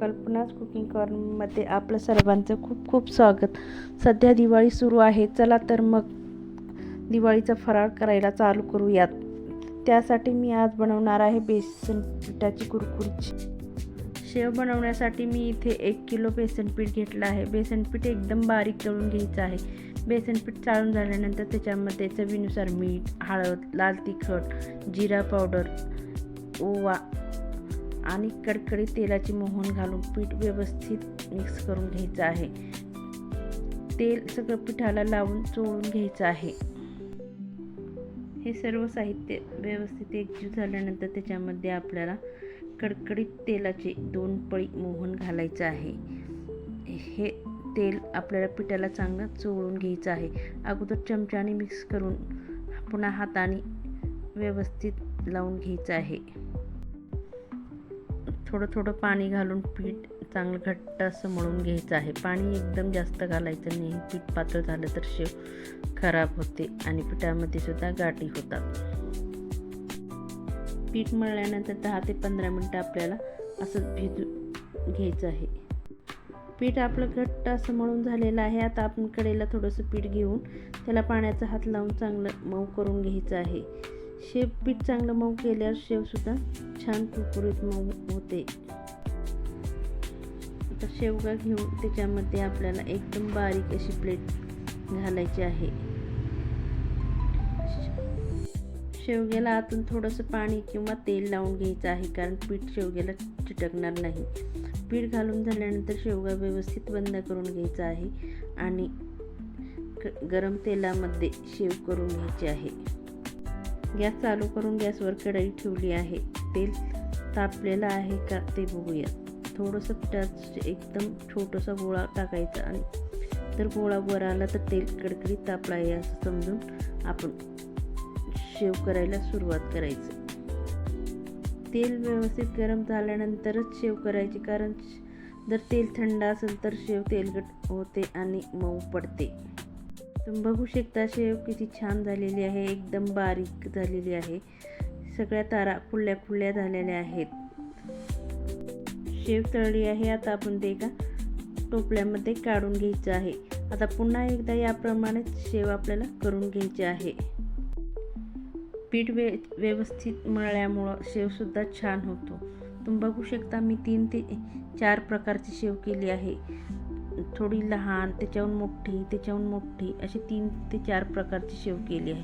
कल्पनाच कुकिंग कॉर्नरमध्ये आपलं सर्वांचं खूप खूप स्वागत. सध्या दिवाळी सुरू आहे. चला तर मग दिवाळीचा फराळ करायला चालू करूयात. त्यासाठी मी आज बनवणार आहे बेसन पिठाची कुरकुरीची. शेव बनवण्यासाठी मी इथे एक किलो बेसन पीठ घेतलं आहे. बेसन पीठ एकदम बारीक तळून घ्यायचं आहे. बेसन पीठ चाळून झाल्यानंतर त्याच्यामध्ये चवीनुसार मीठ हळद लाल तिखट जिरा पावडर ओवा आणि कडकडीत तेलाची मोहन घालून पीठ व्यवस्थित मिक्स करून घ्यायचं आहे. तेल सगळं पिठाला लावून चोळून घ्यायचं आहे. हे सर्व साहित्य व्यवस्थित एकजीव झाल्यानंतर त्याच्यामध्ये आपल्याला कडकडीत तेलाचे दोन पळी मोहन घालायचं आहे. हे तेल आपल्याला पिठाला चांगलं चोळून घ्यायचं आहे. अगोदर चमच्याने मिक्स करून पुन्हा हाताने व्यवस्थित लावून घ्यायचं आहे. थोडं थोडं पाणी घालून पीठ चांगलं घट्ट असं मळून घ्यायचं आहे. पाणी एकदम जास्त घालायचं नाही. पीठ पातळ झालं तर शेव खराब होते आणि पिठामध्ये सुद्धा गाठी होतात. पीठ मळल्यानंतर दहा ते पंधरा मिनटं आपल्याला असं भिजू घ्यायचं आहे. पीठ आपलं घट्ट असं मळून झालेलं आहे. आता आपण कडेला थोडंसं पीठ घेऊन त्याला पाण्याचा हात लावून चांगलं मऊ करून घ्यायचं आहे. शेप पीठ चांगलं मऊ केल्यावर शेवसुद्धा छान कुरकुरीत मऊ होते. आता शेवगा घेऊन त्याच्यामध्ये आपल्याला एकदम बारीक अशी प्लेट घालायची आहे. शेवग्याला आतून थोडंसं पाणी किंवा तेल लावून घ्यायचं आहे कारण पीठ शेवग्याला चिटकणार नाही. पीठ घालून झाल्यानंतर शेवगा व्यवस्थित बंद करून घ्यायचा आहे आणि गरम तेलामध्ये शेव करून घ्यायचे आहे. गॅस चालू करून गॅसवर कढई ठेवली आहे. तेल तापलेलं आहे का ते बघूया. थोडंसं पिठात एकदम छोटंसं गोळा टाकायचा आणि जर गोळा वर आला तर तेल कडकडीत तापला आहे असं समजून आपण शेव करायला सुरुवात करायचं. तेल व्यवस्थित गरम झाल्यानंतरच शेव करायची कारण जर तेल थंड असेल तर शेव तेलकट होते आणि मऊ पडते. तुम्ही बघू शकता शेव किती छान झालेली आहे एकदम बारीक झालेली आहे. सगळ्या तारा फुलल्या फुलल्या झालेल्या आहेत. शेव तळली आहे आता आपण ते एका टोपल्यामध्ये काढून घ्यायचं आहे. आता पुन्हा एकदा याप्रमाणेच शेव आपल्याला करून घ्यायचे आहे. पीठ वे व्यवस्थित मळल्यामुळं शेवसुद्धा छान होतो. तुम्ही बघू शकता मी तीन ते चार प्रकारची शेव केली आहे. थोडी लहान त्याच्याहून मोठी त्याच्याहून मोठी असे तीन ते चार प्रकारची शेव केली आहे.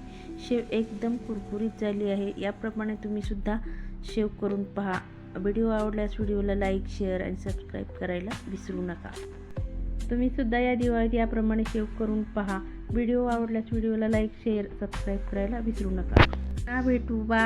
शेव एकदम कुरकुरीत झाली आहे. याप्रमाणे तुम्हीसुद्धा शेव करून पहा. व्हिडिओ आवडल्यास व्हिडिओला लाईक शेअर आणि सबस्क्राईब करायला विसरू नका. तुम्हीसुद्धा या दिवाळीत याप्रमाणे शेव करून पहा. व्हिडिओ आवडल्यास व्हिडिओला लाईक शेअर सबस्क्राईब करायला विसरू नका. भेटू. बाय.